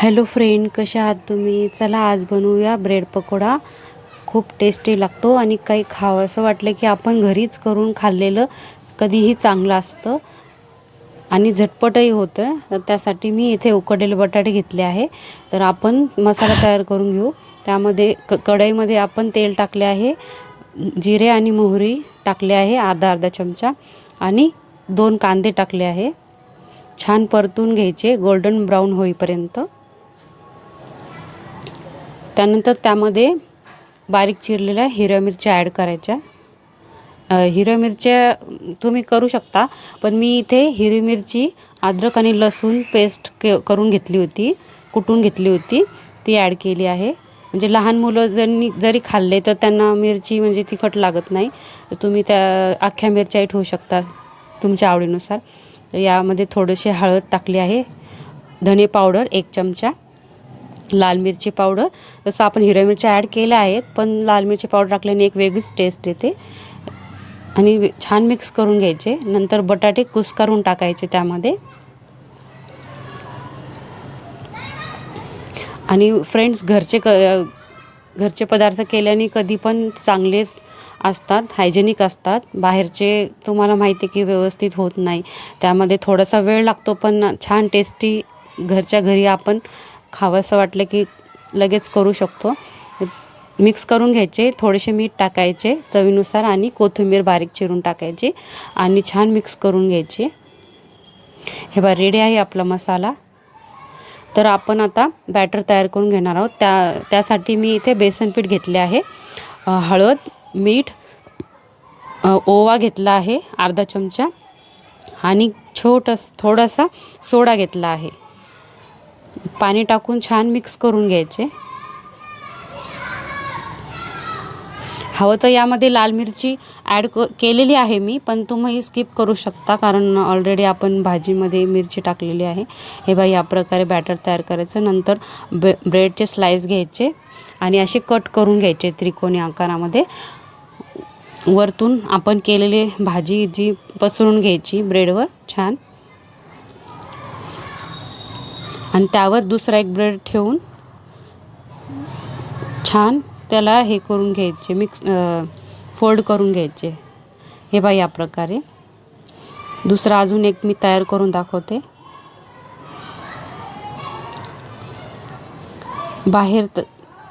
Hello friend कशा आहात तुम्ही? चला आज बनवूया ब्रेड पकोडा. खूप टेस्टी लागतो आणि काही खावं. असं वाटलं की आपण घरीच करून खाल्लेलं कधीही चांगलं असतं आणि झटपटही होतं. तर त्यासाठी मी इथे उकडलेले बटाटे घेतले आहे. तर आपण मसाला तयार करून घेऊ. त्यामध्ये क कढईमध्ये आपण तेल टाकले आहे. जिरे आणि मोहरी टाकले आहे अर्धा अर्धा चमचा. आणि दोन कांदे टाकले आहे. छान परतून घ्यायचे गोल्डन ब्राऊन होईपर्यंत. त्यानंतर त्यामध्ये बारीक चिरलेल्या हिरव्या मिरच्या ॲड करायच्या. हिरव्या मिरच्या तुम्ही करू शकता पण मी इथे हिरवी मिरची अद्रक आणि लसूण पेस्ट के करून घेतली होती कुटून घेतली होती ती ॲड केली आहे. म्हणजे लहान मुलं जरी जरी खाल्ले तर त्यांना मिरची म्हणजे तिखट लागत नाही. तुम्ही त्या अख्ख्या मिरच्याही ठेवू शकता तुमच्या आवडीनुसार. यामध्ये थोडेसे हळद टाकली आहे धने पावडर एक चमचा. लाल मिरची पावडर. जसं आपण हिरव्या मिरच्या ॲड केल्या आहेत पण लाल मिरची पावडर टाकल्याने एक वेगळीच टेस्ट येते. आणि छान मिक्स करून घ्यायचे. नंतर बटाटे कुस्करून टाकायचे त्यामध्ये. आणि फ्रेंड्स घरचे क घरचे पदार्थ केल्याने कधी पण चांगलेच असतात हायजेनिक असतात. बाहेरचे तुम्हाला माहिती आहे की व्यवस्थित होत नाही. त्यामध्ये थोडासा वेळ लागतो पण छान टेस्टी घरच्या घरी आपण खावंसं वाटलं की लगेच करू शकतो. मिक्स करून घ्यायचे थोडेसे मीठ टाकायचे चवीनुसार आणि कोथिंबीर बारीक चिरून टाकायची आणि छान मिक्स करून घ्यायचे. हे बा रेडी आहे आपला मसाला. तर आपण आता बॅटर तयार करून घेणार आहोत. त्या त्यासाठी मी इथे बेसन पीठ घेतले आहे. हळद मीठ ओवा घेतला आहे अर्धा चमचा. आणि छोटस थोडासा सोडा घेतला आहे. पाणी टाकून छान मिक्स करून घ्यायचे. हवं तर यामध्ये लाल मिरची ॲड क केलेली आहे मी पण तुम्ही स्किप करू शकता कारण ऑलरेडी आपण भाजीमध्ये मिरची टाकलेली आहे. हे बघा या प्रकारे बॅटर तयार करायचं. नंतर ब्रे ब्रेडचे स्लाईस घ्यायचे आणि असे कट करून घ्यायचे त्रिकोणी आकारामध्ये. वरतून आपण केलेली भाजी जी पसरून घ्यायची ब्रेडवर छान. आणि त्यावर दुसरा एक ब्रेड ठेवून छान त्याला हे करून घ्यायचे मिक्स फोल्ड करून घ्यायचे. हे बा या प्रकारे. दुसरा अजून एक मी तयार करून दाखवते. बाहेर त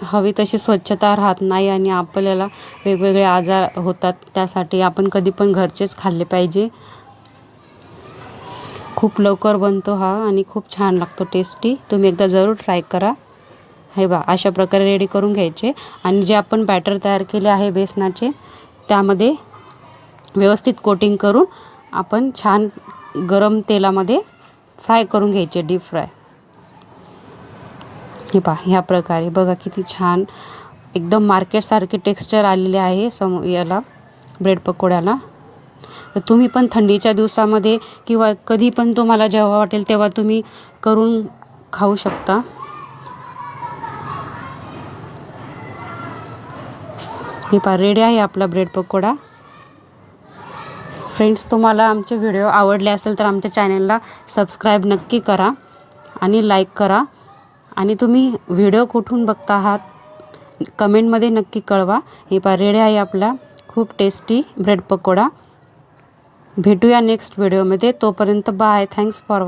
हवी तशी स्वच्छता राहत नाही आणि आपल्याला वेगवेगळे आजार होतात त्यासाठी आपण कधी पण घरचेच खाल्ले पाहिजे. खूप लवकर बनतो हा आणि खूप छान लागतो टेस्टी तुम्ही एकदा जरूर ट्राय करा. हे बा अशा प्रकारे रेडी करून घ्यायचे. आणि जे आपण बॅटर तयार केले आहे बेसनाचे त्यामध्ये व्यवस्थित कोटिंग करून आपण छान गरम तेलामध्ये फ्राय करून घ्यायचे डीप फ्राय हे पहा ह्या प्रकारे. बघा किती छान. एकदम मार्केटसारखे टेक्स्चर आलेले आहे सम याला ब्रेड पकोड्याला. तर तुम्ही पण थंडीच्या दिवसामध्ये किंवा कधी पण तुम्हाला जेव्हा वाटेल तेव्हा तुम्ही करून खाऊ शकता. हे पा रेडी आहे आपला ब्रेड पकोडा. फ्रेंड्स तुम्हाला आमचे व्हिडिओ आवडले असेल तर आमच्या चॅनलला सबस्क्राईब नक्की करा आणि लाईक करा. आणि तुम्ही व्हिडिओ कुठून बघता आहात कमेंटमध्ये नक्की कळवा. हे पा रेडी आहे आपला खूप टेस्टी ब्रेड पकोडा. भेटूया नेक्स्ट व्हिडिओमध्ये तोपर्यंत बाय थँक्स फॉर वॉच